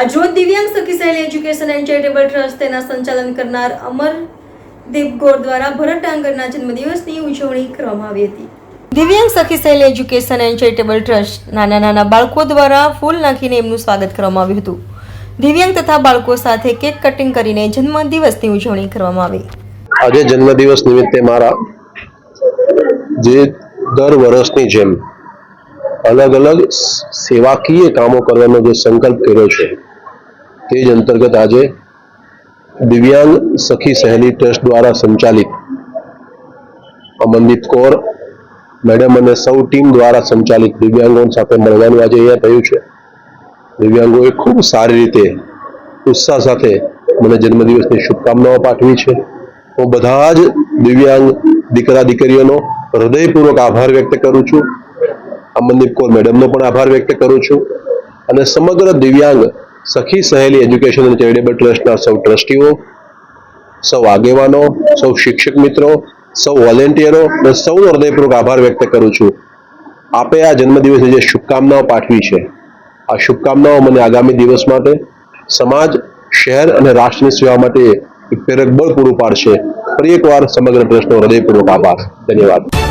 આજરોજ દિવ્યાંગ સખી સહેલી એજ્યુકેશન એન્ડ ચેરિટેબલ ટ્રસ્ટ તેના સંચાલન કરનાર અમર દેવગોર દ્વારા ભરત ડાંગરના જન્મદિવસની ઉજવણી કરવામાં આવી હતી. દિવ્યાંગ સખી સહેલી એજ્યુકેશન એન્ડ ચેરિટેબલ ટ્રસ્ટ નાના નાના બાળકો દ્વારા ફૂલ નાખીને એમનું સ્વાગત કરવામાં આવ્યું હતું. દિવ્યાંગ તથા બાળકો સાથે કેક કટિંગ કરીને જન્મદિવસની ઉજવણી કરવામાં આવી. આજે જન્મદિવસ નિમિત્તે મારા જે દર વર્ષની જેમ અલગ અલગ સેવાકીય કામો કરવાનો જે સંકલ્પ કર્યો છે તે જ અંતર્ગત આજે દિવ્યાંગ સખી સહેલી ટ્રસ્ટ દ્વારા સંચાલિત અમનદીપ કૌર મેડમ અને સૌ ટીમ દ્વારા સંચાલિત દિવ્યાંગો સાથે મળવાનું આજે અહીંયા થયું છે. દિવ્યાંગોએ ખૂબ સારી રીતે ઉત્સાહ સાથે મને જન્મદિવસની શુભકામનાઓ પાઠવી છે. હું બધા જ દિવ્યાંગ દીકરા દીકરીઓનો હૃદયપૂર્વક આભાર વ્યક્ત કરું છું. અમનદીપ કૌર મેડમનો પણ આભાર વ્યક્ત કરું છું. અને સમગ્ર દિવ્યાંગ સખી સહેલી એજ્યુકેશન અને ચેરિટેબલ ટ્રસ્ટના સૌ ટ્રસ્ટીઓ, સૌ આગેવાનો, સૌ શિક્ષક મિત્રો, સૌ વોલેન્ટિયરો અને સૌનો હૃદયપૂર્વક આભાર વ્યક્ત કરું છું. આપે આ જન્મદિવસે જે શુભકામનાઓ પાઠવી છે, આ શુભકામનાઓ મને આગામી દિવસ માટે સમાજ, શહેર અને રાષ્ટ્રની સેવા માટે પ્રેરક બળ પૂરું પાડશે. ફરી એકવાર સમગ્ર ટ્રસ્ટનો હૃદયપૂર્વક આભાર. ધન્યવાદ.